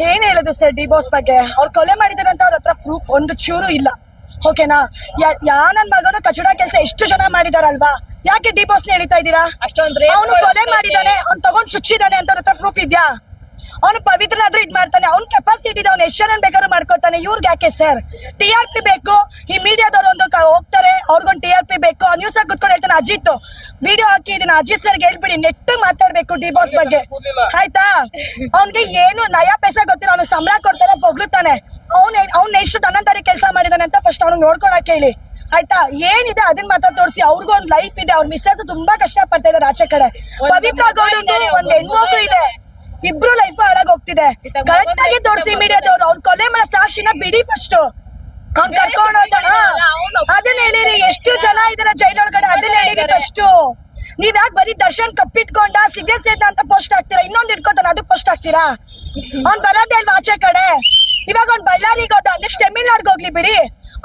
ಏನ್ ಹೇಳುದು sir D boss ಬಗ್ಗೆ? ಅವ್ರು ಕೊಲೆ ಮಾಡಿದಾರೆ ಅಂತ ಅವ್ರ ಹತ್ರ ಪ್ರೂಫ್ ಒಂದು ಚೂರು ಇಲ್ಲ. ಓಕೆನಾ ಯಾ- ನನ್ ಮಗನು ಕಚಡ ಕೆಲಸ ಎಷ್ಟು ಜನ ಮಾಡಿದಾರಲ್ವಾ? ಯಾಕೆ ಡಿ ಬಾಸ್ ಎಳಿತಾ ಇದ್ದೀರಾ? ಅಷ್ಟೊಂದ್ರೆ ಅವನು ಕೊಲೆ ಮಾಡಿದಾನೆ ಅವ್ನು ತಗೊಂಡ್ ಚುಚ್ಚಿದಾನೆ ಅಂತ ಅವ್ರ ಹತ್ರ ಪ್ರೂಫ್ ಇದ್ಯಾ? ಅವನು ಪವಿತ್ರನಾದ್ರೂ ಇದ್ ಮಾಡ್ತಾನೆ. ಅವ್ನ ಕೆಪಾಸಿಟಿ ಇದೆ, ಅವ್ನ ಎಷ್ಟು ಜನ ಬೇಕಾದ್ರೂ ಮಾಡ್ಕೋತಾನೆ. ಇವ್ರಿಗೆ ಯಾಕೆ ಸರ್? ಟಿ ಆರ್ ಪಿ ಬೇಕು. ಈ ಮೀಡಿಯಾದವ್ರು ಒಂದು ಹೋಗ್ತಾರೆ. ಅವ್ರಿಗೊಂದು ಟಿ ಆರ್ ಪಿ ಬೇಕು. ಆ ನ್ಯೂಸ್ ಆಗಿ ಕುತ್ಕೊಂಡು ಹೇಳ್ತಾನೆ, ಅಜಿತ್ ವಿಡಿಯೋ ಹಾಕಿ ಇದನ್ನ ಅಜಿತ್ ಸರ್ಗೆ ಹೇಳ್ಬಿಡಿ. ನೆಟ್ ಮಾತಾಡ್ಬೇಕು ಡಿ ಬಾಸ್ ಬಗ್ಗೆ. ಆಯ್ತಾ? ಅವ್ನ್ಗೆ ಏನು ನಯ ಪೈಸಾ ಗೊತ್ತಿಲ್ಲ. ಅವ್ನು ಸಂಬಳ ಕೊಡ್ತಾನೆ ಪೊಗ್ಳುತ್ತಾನೆ ಅವ್ನ ಅವ್ನ ಎಷ್ಟು ತನ್ನಂತಾರಿ ಕೆಲಸ ಮಾಡಿದಾನೆ ಅಂತ ಫಸ್ಟ್ ಅವ್ನಿಗೆ ನೋಡ್ಕೊಳಕ್ ಹೇಳಿ. ಆಯ್ತಾ? ಏನಿದೆ ಅದನ್ನ ಮಾತ್ರ ತೋರಿಸಿ. ಅವ್ರಿಗೂ ಒಂದ್ ಲೈಫ್ ಇದೆ. ಅವ್ರ ಮಿಸ್ಸಸ್ ತುಂಬಾ ಕಷ್ಟ ಪಡ್ತಾ ಇದಾರೆ ಆಚೆ ಕಡೆ. ಪವಿತ್ರ ಗೌಡ ಒಂದ್ ಹೆಣ್ಮಗು ಇದೆ. ಇಬ್ರು ಲೈಫ್ ಹಾಳಾಗೋಗ್ತಿದೆ ಕರೆಕ್ಟ್ ಆಗಿ ತೋರಿಸಿ ಮೀಡಿಯಾದವ್ರು ಅವ್ನ್ ಕೊಲೆ ಮಾಡೋ ಸಾಕ್ಷಿನ ಬಿಡಿ ಫಸ್ಟ್ ಅವ್ನ್ ಕರ್ಕೊಂಡು ಹೋಗೋಣ ಅವ್ನು ಅದನ್ನ ಹೇಳಿರಿ ಎಷ್ಟು ಜನ ಇದಾರೆ ಒಳಗಡೆ ಅದನ್ನ ಹೇಳಿರಿ. ಫಸ್ಟ್ ನೀವ್ ಯಾಕೆ ಬರೀ ದರ್ಶನ್ ಕಪ್ಪಿಟ್ಕೊಂಡ ಸಿಗ್ಗೆ ಸೇತ ಅಂತ ಪೋಸ್ಟ್ ಹಾಕ್ತೀರಾ? ಇನ್ನೊಂದ್ ಇಟ್ಕೋತಾನ ಅದು ಪೋಸ್ಟ್ ಹಾಕ್ತೀರಾ? ಅವ್ನ್ ಬರೋದೇ ಅಲ್ವಾ ಆಚೆ ಕಡೆ? ಇವಾಗ ಅವ್ನ್ ಬಳ್ಳಾರಿಗೆ ಹೋದ ನೆಕ್ಸ್ಟ್ ತಮಿಳ್ನಾಡ್ಗೆ ಹೋಗ್ಲಿ ಬಿಡಿ.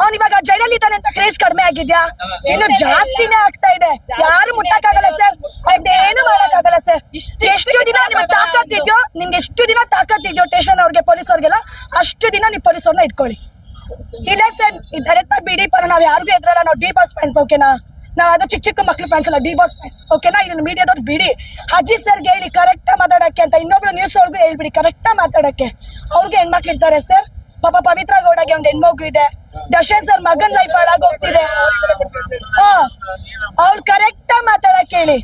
ಅವ್ನ್ ಇವಾಗ ಜೈಲಲ್ಲಿ ಇದ್ದಾನೆ ಅಂತ ಕ್ರೇಜ್ ಕಡಿಮೆ ಆಗಿದ್ಯಾ? ಇನ್ನು ಜಾಸ್ತಿನೇ ಆಗ್ತಾ ಇದೆ. ಯಾರು ಮುಟ್ಟಕ್ಕಾಗಲ್ಲ ಸರ್ ಏನು ಮಾಡಕ್ಕಾಗಲ್ಲ ಸರ್ ಎಷ್ಟು ದಿನ ನಿಮ್ಗೆ ಎಷ್ಟು ದಿನ ತಾಕತ್ತಿದ್ಯೋ ಸ್ಟೇಷನ್ ಅವ್ರಿಗೆ ಪೊಲೀಸ್ ಅವ್ರಿಗೆಲ್ಲ? ಅಷ್ಟು ದಿನ ನೀವು ಪೊಲೀಸ್ ಅವ್ರನ್ನ ಇಟ್ಕೊಳ್ಳಿ. ಇಲ್ಲ ಸರ್ ಡೈರೆಕ್ಟ್ ಬಿಡಿ ಪರ ನಾವು ಯಾರಿಗೂ ಎದ್ರಲ್ಲ, ನಾವು ಡಿ ಬಾಸ್ ಫ್ಯಾನ್ಸ್ ಓಕೆನಾ ನಾವು ಅದು ಚಿಕ್ಕ ಚಿಕ್ಕ ಮಕ್ಳು ಫ್ಯಾನ್ಸ್ ಅಲ್ಲ ಡಿ ಬಾಸ್ ಫ್ಯಾನ್ಸ್ ಓಕೆನಾ ಇದನ್ನ ಮೀಡಿಯಾದವ್ರು ಬಿಡಿ. ಅಜ್ಜಿ ಸರ್ಗೆ ಹೇಳಿ ಕರೆಕ್ಟಾಗಿ ಮಾತಾಡಕ್ಕೆ ಅಂತ ಇನ್ನೊಬ್ಳು ನ್ಯೂಸ್ ಅವ್ರಿಗೂ ಹೇಳ್ಬಿಡಿ ಕರೆಕ್ಟಾಗಿ ಮಾತಾಡಕ್ಕೆ. ಅವ್ರಿಗೆ ಹೆಣ್ಮಕ್ಳು ಇರ್ತಾರೆ ಸರ್ ಪಾಪ ಪವಿತ್ರ ಗೌಡಗೆ ಒಂದು ಹೆಣ್ಮಗು ಇದೆ. ದರ್ಶನ್ ಸರ್ ಮಗನ್ ಲೈಫ್ ಹಾಳಾಗೋಗ್ತಿದೆ ಹಾ, ಅವ್ಳು ಕರೆಕ್ಟಾಗಿ ಮಾತಾಡಕ್ಕೆ ಹೇಳಿ.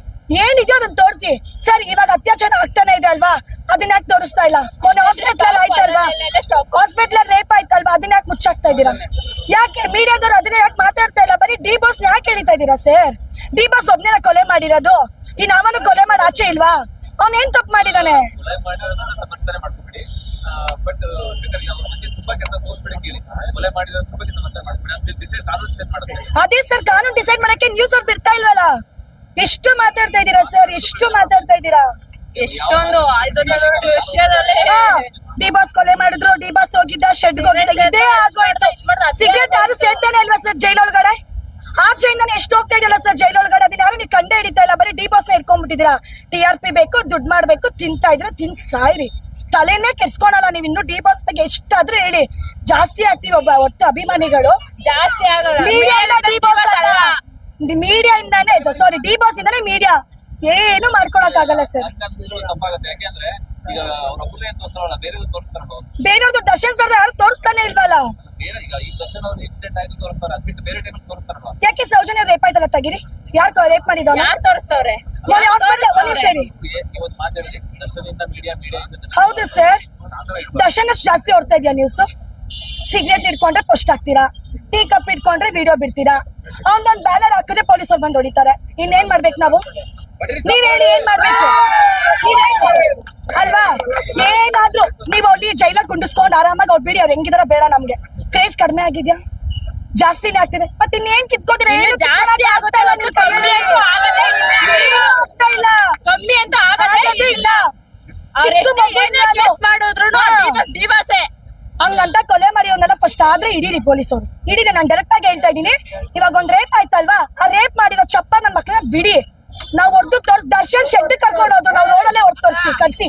ಏನಿದೆಯೋ ಅದನ್ನ ತೋರಿಸಿ. ಸರ್ ಇವಾಗ ಅತ್ಯಾಚಾರ ಆಗ್ತಾನೆ ಇದೆ ಅಲ್ವಾ? ಅದನ್ನ ಯಾಕೆ ತೋರಿಸ್ತಾ ಇಲ್ಲ? ಮೊನ್ನೆ ಹಾಸ್ಪಿಟಲ್ ಆಯ್ತಲ್ವಾ? ಹಾಸ್ಪಿಟಲ್ ರೇಪ್ ಆಯ್ತಲ್ವಾ? ಅದನ್ನ ಯಾಕೆ ಮುಚ್ಚಾಕ್ತಾ ಇದ್ದೀರಾ? ಯಾಕೆ ಮೀಡಿಯಾದವ್ರು ಅದನ್ನ ಯಾಕೆ ಮಾತಾಡ್ತಾ ಇಲ್ಲ? ಬರೀ ಡಿ ಬಾಸ್ ಯಾಕೆ ಹೇಳ್ತಾ ಇದ್ದೀರಾ ಸರ್ ಡಿ ಬಾಸ್ ಒಬ್ನೇ ಕೊಲೆ ಮಾಡಿರೋದು? ಇನ್ ಅವನು ಕೊಲೆ ಮಾಡಿ ಆಚೆ ಇಲ್ವಾ? ಅವನು ಏನ್ ತಪ್ಪು ಮಾಡಿದಾನೆ? ಅದೇ ಸರ್ ಕಾನೂನು ಡಿಸೈಡ್ ಮಾಡಕ್ಕೆ ನ್ಯೂಸ್ ಅವ್ರು ಬಿಡ್ತಾ ಇಲ್ವಲ್ಲ? ಎಷ್ಟು ಮಾತಾಡ್ತಾ ಇದ್ದೀರಾ ಸರ್? ಎಷ್ಟು ಮಾತಾಡ್ತಾ ಇದ್ದೀರಾ? ಎಷ್ಟೊಂದು ವಿಷಯದಲ್ಲಿ. ಡಿ ಬಾಸ್ ಕೊಲೆ ಮಾಡಿದ್ರು ಡಿ ಬಾಸ್ ಹೋಗಿದ್ದ ಶೆಡ್ ಹೋಗಿದ್ದ ಇದೇ ಆಗೋಯ್ತು. ಸಿಗರೇಟ್ ಯಾರು ಸೇರ್ತಾನೆ. ಅಲ್ವಾ ಸರ್ ಜೈಲೊಳಗಡೆ? ಆಚೆಯಿಂದಾನೆ ಎಷ್ಟು ಹೋಗ್ತಾ ಇದೆಯಲ್ಲ ಸರ್ ಜೈಲೊಳಗಡೆ? ಅದನ್ನ ಯಾರು ನೀವು ಕಂಡೇ ಹಿಡಿತಾ ಇಲ್ಲ. ಬರೀ ಡಿ ಬಾಸ್ ಇಟ್ಕೊಂಡ್ಬಿಟ್ಟಿದ್ದೀರಾ ಟಿ ಆರ್ ಪಿ ಬೇಕು ದುಡ್ಡು ಮಾಡ್ಬೇಕು ತಿಂತಾ ಇದ್ರೆ ತಿನ್ ಸಾಯ್ರಿ ತಲೆನೇ ಕೆಡ್ಸ್ಕೊಳಲ್ಲ ನೀವು ಇನ್ನು ಡಿ ಬಾಸ್ ಬಗ್ಗೆ ಎಷ್ಟಾದ್ರೂ ಹೇಳಿ. ಜಾಸ್ತಿ ಆಗ್ತೀವಿ ಒಬ್ಬ ಒಟ್ಟು ಅಭಿಮಾನಿಗಳು. ಜಾಸ್ತಿ ಆಗಲ್ಲ. ಮೀಡಿಯಾ ಇಂದಾನೆ ಸಾರಿ ಡಿ ಬಾಸ್ ಇಂದಾನೆ ಮೀಡಿಯಾ ಏನು ಮಾಡ್ಕೊಳಕ್ ಆಗಲ್ಲ ಸರ್. ಬೇರೆಯವ್ರದ್ದು ದರ್ಶನ್ ಸರ್ ಯಾರು ತೋರಿಸ್ತಾನೆ ಇಲ್ವಲ್ಲ? ಬೇರೆ ಈಗ ಈ ದರ್ಶನ್ ಅವ್ರ ಇನ್ಸಿಡೆಂಟ್ ಆಯ್ತು ತೋರಿಸ್ತಾರೆ ಅದ್ ಬೇರೆ ಟೈಮ್ ತೋರಿಸ್ತಾರಲ್ಲ ಯಾಕೆ ಸೌಜನ್ಯ ರೇಪ್ ಆಯ್ತಲ್ಲ ತಗಿರಿ? ಯಾರು ರೇಪ್ ಮಾಡಿದವನ? ಯಾರ್ ತೋರಿಸ್ತವ್ರೆ? ಮೊನ್ನೆ ಹಾಸ್ಪಿಟಲ್ ಒಂದ್ ನಿಮಿಷ ರೀ ಇವತ್ತು ಮಾತಾಡಿ ದರ್ಶನ್ ಇಂದ ಮೀಡಿಯಾ ಮೀಡಿಯಾ ಹೌದು ಸರ್ ದರ್ಶನ್ ಅಷ್ಟು ಜಾಸ್ತಿ ಹೊಡ್ತಾ ಇದೆಯಾ ನ್ಯೂಸ್ ಸಿಗರೇಟ್ ಇಟ್ಕೊಂಡ್ರೆ ಪೋಸ್ಟ್ ಹಾಕ್ತೀರಾ? ಟೀ ಕಪ್ ಇಟ್ಕೊಂಡ್ರೆ ವಿಡಿಯೋ ಬಿಡ್ತೀರಾ? ಅವ್ನೊಂದ್ ಬ್ಯಾನರ್ ಹಾಕಿದ್ರೆ ಪೊಲೀಸ್ ಅವ್ರು ಬಂದು ಹೊಡಿತಾರೆ. ಇನ್ನೇನ್ ಮಾಡ್ಬೇಕು ನಾವು? ನೀವ್ ಹೇಳಿ ಏನ್ ಮಾಡ್ಬೇಕು? ನೀವೇನ್ ಅಲ್ವಾ? ಏನಾದ್ರು ನೀವ್ ಅಲ್ಲಿ ಜೈಲ ಕುಂಡಿಸ್ಕೊಂಡ್ ಆರಾಮಾಗಿ ಅವ್ರು ಬಿಡಿ ಅವ್ರು ಹೆಂಗಿದಾರ ಬೇಡ ನಮ್ಗೆ. ಕ್ರೇಜ್ ಕಡಿಮೆ ಆಗಿದ್ಯಾ? ಜಾಸ್ತಿನೇ ಆಗ್ತಿದೆ. ಮತ್ತೆ ಇನ್ನೇನ್ ಕಿತ್ಕೋತೀರ? ಏನು ಜಾಸ್ತಿ ಆಗುತ್ತೆ ಇಲ್ಲ ಕಮ್ಮಿ ಕಮ್ಮಿ ಅಂತ ಆಗದೇ ಇಲ್ಲ. ಮಾಡಿದ್ರು ಡಿವಾಸೆ ಹಂಗಂತ ಕೊಲೆ ಮಾಡಿರೋನೆಲ್ಲ ಫಸ್ಟ್ ಆದ್ರೆ ಹಿಡೀರಿ ಅವರು ಹಿಡೀರಿ ನಾನು ಡೈರೆಕ್ಟ್ ಆಗಿ ಹೇಳ್ತಾ ಇದೀನಿ ಇವಾಗ ಒಂದ್ ರೇಪ್ ಆಯ್ತಲ್ವಾ? ಆ ರೇಪ್ ಮಾಡಿರೋ ಚಪ್ಪ ನನ್ ಮಕ್ಳನ್ನ ಬಿಡಿ. ನಾವ್ ಹೊಡೆದು ತೋರ್ಸ್ ದರ್ಶನ್ ಶೆಡ್ ಕರ್ಕೊಂಡು ಹೋದ್ರು ನಾವ್ ರೋಡಲ್ಲೇ ಹೊಡ್ ತೋರ್ಸಿ ಕರ್ಸಿ.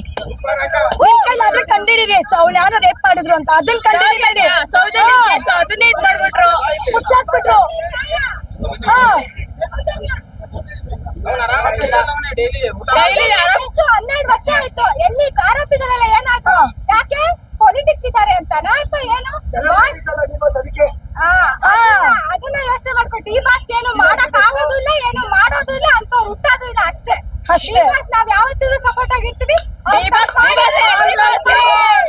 ನಿಮ್ ಕೈಲಾದ್ರೆ ಕಂಡಿಡೀರಿ ಸೊ ಅವ್ಳು ಯಾರು ರೇಪ್ ಮಾಡಿದ್ರು ಅಂತ. ಅದನ್ನ ಕಂಡಿಡಿಬೇಡಿ ಮುಚ್ಚಾಕ್ಬಿಟ್ರು ಹಾ. ಯಾರೋ ಹನ್ನೆರಡು ವರ್ಷ ಆಯ್ತು. ಎಲ್ಲಿ ಆರೋಪಿಗಳೆಲ್ಲ ಏನಾದ್ರು? ಯಾಕೆ? ಪೊಲಿಟಿಕ್ಸ್ ಇದ್ದಾರೆ ಅಂತಾನಾ ಅಥವಾ ಏನು? ಆ, ಆ. ಅದನ್ನ- ಯೋಚನೆ ಮಾಡ್ಕೊಂಡು. ಈ ಬಾಸ್ ಏನು ಮಾಡಕ್ ಆಗೋದು ಇಲ್ಲ ಏನು ಮಾಡೋದು ಇಲ್ಲ ಅಂತ ಹುಟ್ಟೋದು ಇಲ್ಲ ಅಷ್ಟೇ. ಅಷ್ಟೇ. ನಾವ್ ಯಾವತ್ತಿದ್ರು ಸಪೋರ್ಟ್ ಆಗಿರ್ತೀವಿ.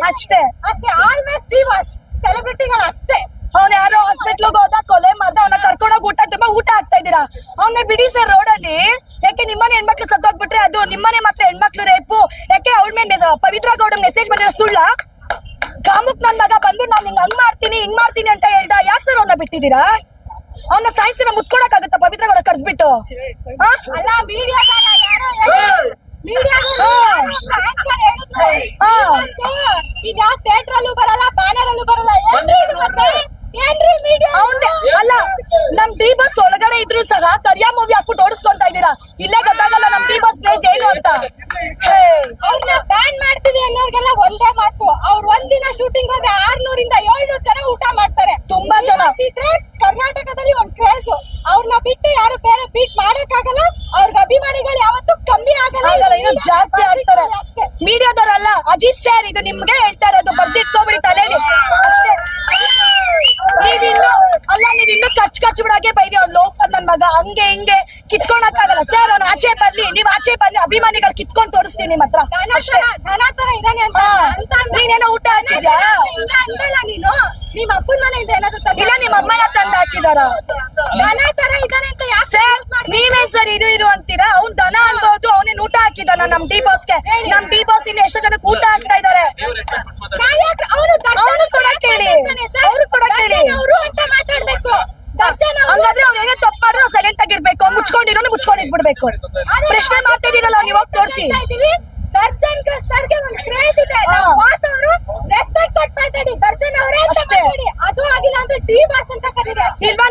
ಅಷ್ಟೇ. ಅಷ್ಟೇ ಆಲ್ವೇಸ್ ಬಾಸ್ ಸೆಲೆಬ್ರಿಟಿಗಳು ಅಷ್ಟೇ. ಅವ್ನ ಯಾರೋ ಹಾಸ್ಪಿಟ್ಲ್ ಹೋದ ಕೊಲೆ ಮಾಡ್ದ ಅವನ ಕರ್ಕೊಂಡೋಗಿ ಊಟ ತುಂಬಾ ಊಟ ಆಗ್ತಾ ಇದ್ದೀರಾ? ಅವನ್ನ ಬಿಡಿ ಸರ್ ರೋಡ್ ಅಲ್ಲಿ. ಯಾಕೆ ನಿಮ್ಮನೆ ಹೆಣ್ಮಕ್ಳು ಸತ್ತೋಗ್ಬಿಟ್ರೆ ಅದು ನಿಮ್ಮನೆ ಮಾತ್ರ ಹೆಣ್ಮಕ್ಳು ರೇಪು ಯಾಕೆ ಅವಳ ಮೇಲೆ ಪವಿತ್ರ ಗೌಡ ಮೆಸೇಜ್ ಬಂದಿರೋ ಸುಳ್ಳ? ಕಾಮುಕ್ ನನ್ ಮಗ ಬಂದ್ಬಿಟ್ಟು ನಾನು ಹಿಂಗ್ ಹಂಗ್ ಮಾಡ್ತೀನಿ ಹಿಂಗ್ ಮಾಡ್ತೀನಿ ಅಂತ ಹೇಳ್ದ ಯಾಕೆ ಸರ್ ಅವನ್ನ ಬಿಟ್ಟಿದ್ದೀರಾ? ಅವನ್ನ ಸಾಯಿಸಿರ ಮುತ್ಕೊಳಕ್ ಆಗುತ್ತ ಪವಿತ್ರ ಗೌಡ ಕರ್ಸ್ಬಿಟ್ಟು? ಅಲ್ಲ ಮೀಡಿಯಾ. ಈಗ ಥಿಯೇಟರ್ ಅಲ್ಲೂ ಬರಲ್ಲ ಬ್ಯಾನರ್ ಅಲ್ಲೂ ಬರಲ್ಲ ಏನ್ರಿ ಇದು ಮತ್ತೆ? ಏನ್ರಿ ಮೀಡಿಯಾ ಅವ್ನ್ದೆ ಅಲ್ಲ ನಮ್ ಡಿ ಬಸ್ ಒಳಗಡೆ ಇದ್ರು ಸಹ ಕರಿಯಾ ಮೂವಿ ಹಾಕ್ಬಿಟ್ಟು ಓಡಿಸ್ಕೊಂತಾ ಇದ್ದೀರಾ ಇಲ್ಲೇ ಗೊತ್ತಾಗಲ್ಲ ನಮ್ ಡಿ ಬಸ್ ಪ್ಲೇಸ್ ಏನು ಅಂತ ಹೇ ಅವ್ರನ್ನ ಬ್ಯಾನ್ ಮಾಡ್ತೀವಿ ಅನ್ನೋರ್ಗೆಲ್ಲ ಒಂದೇ ಮಾತು. ಅವ್ರು ಒಂದಿನ ಶೂಟಿಂಗ್ ಹೋದ್ರೆ ಆರ್ನೂರಿಂದ ಏಳ್ನೂರು ಜನ ಊಟ ಮಾಡ್ತಾರೆ. ತುಂಬಾ ಜನ. ಇದ್ರೆ ಕರ್ನಾಟಕದಲ್ಲಿ ಒಂದ್ ಕ್ರೇಜ್ ಅವ್ರನ್ನ ಬಿಟ್ಟು ಯಾರು ಬೇರೆ ಬೀಟ್ ಮಾಡಕ್ಕಾಗಲ್ಲ. ಅವ್ರಿಗೆ ಅಭಿಮಾನಿಗಳು ಯಾವತ್ತೂ ಕಮ್ಮಿ ಆಗಲ್ಲ. ಇನ್ನೂ ಜಾಸ್ತಿ ಆಗ್ತಾರೆ. ಮೀಡಿಯಾದವರಲ್ಲ ಅಜಿತ್ ಸರ್ ಇದು ನಿಮ್ಗೆ ಹೇಳ್ತಾ ಇರೋದು ಬರ್ದಿಟ್ಕೊಬಿಡಿ ತಲೆ ಅಷ್ಟೇ. ಅಲ್ಲ ನೀವಿನ್ನು ಕಚ್ ಕಚ್ ಬಿಡಾಗೆ ಬೈರಿ ಅವ್ನು ಲೋಫರ್ ನನ್ ಮಗ. ಹಂಗೆ ಹಿಂಗೆ ಕಿತ್ಕೊಳಕ್ ಆಗಲ್ಲ ಸರ್ ಅವ್ನು ಆಚೆ ಬರ್ಲಿ. ನೀವ್ ಆಚೆ ಬರ್ಲಿ. ಅಭಿಮಾನಿಗಳು ಕಿತ್ಕೊಂಡ್ ತೋರಿಸ್ತೀನಿ ನಿಮ್ ಹತ್ರ. ನೀನೇನ ಊಟ ಹಾಕಿದ್ಯಾ? ನೀನು. ನಿಮ್ಮ ಅಪ್ಪನ ಮನೆ ಏನಾದ್ರು ಇಲ್ಲ ನಿಮ್ ಅಮ್ಮನ ತಂದ್ ಹಾಕಿದಾರ. ಯಾಕೆ ಸರ್ ನೀವೇ ಸರ್ ಇರು ಇರು ಅಂತೀರಾ? ಅವ್ನ್ ದನ ಅನ್ಬೋದು ಅವನೇನ್ ಊಟ ಹಾಕಿದಾನ ನಮ್ ಡಿ ಬಾಸ್ಗೆ ನಮ್ ಡಿ ಬಾಸ್ ಇನ್ನು ಎಷ್ಟೋ ಜನಕ್ಕೆ ಊಟ ಹಾಕ್ತಾ ಇದಾರೆ ನೀವು ರೆಸ್ಪೆಕ್ಟ್ ಕೊಟ್ಟು ಮಾತಾಡಿ ಅವನು ಅವ್ನು ಕೂಡ ಕೇಳಿ. ಅವ್ರು ಕೂಡ ಕೇಳಿ. ಅವರು ಅಂತ ಮಾತಾಡ್ಬೇಕು ದರ್ಶನ್ ಅವ್ರು ಹಂಗಾದ್ರೆ ಅವ್ರು ಏನೇ ತಪ್ಪು ಮಾಡಿದ್ರು ಸೈಲೆಂಟ್ ಆಗಿರ್ಬೇಕು ಮುಚ್ಕೊಂಡಿರೋನು ಮುಚ್ಕೊಂಡಿದ್ಬಿಡ್ಬೇಕು ಅದೇ ಪ್ರಶ್ನೆ ಮಾಡ್ತಿದ್ದೀರಲ್ಲ ನೀವು ಹೋಗಿ ತೋರಿಸಿ ಹೇಳ್ತಾ ಇದೀವಿ. ದರ್ಶನ್ ಸರ್ಗೆ ಒಂದು ಕ್ರೇಜ್ ಇದೆ. ನಾವು ಬಾಸ್ ಅವರು ರೆಸ್ಪೆಕ್ಟ್ ಕೊಟ್ಟು ಮಾತಾಡಿ ದರ್ಶನ್ ಅವರೇ ಅಂತ ಮಾತಾಡಿ ಅದು ಆಗಿಲ್ಲ ಅಂದ್ರೆ ಡಿ ಬಾಸ್ ಅಂತ ಕರೀರಿ ಇಲ್ವಾ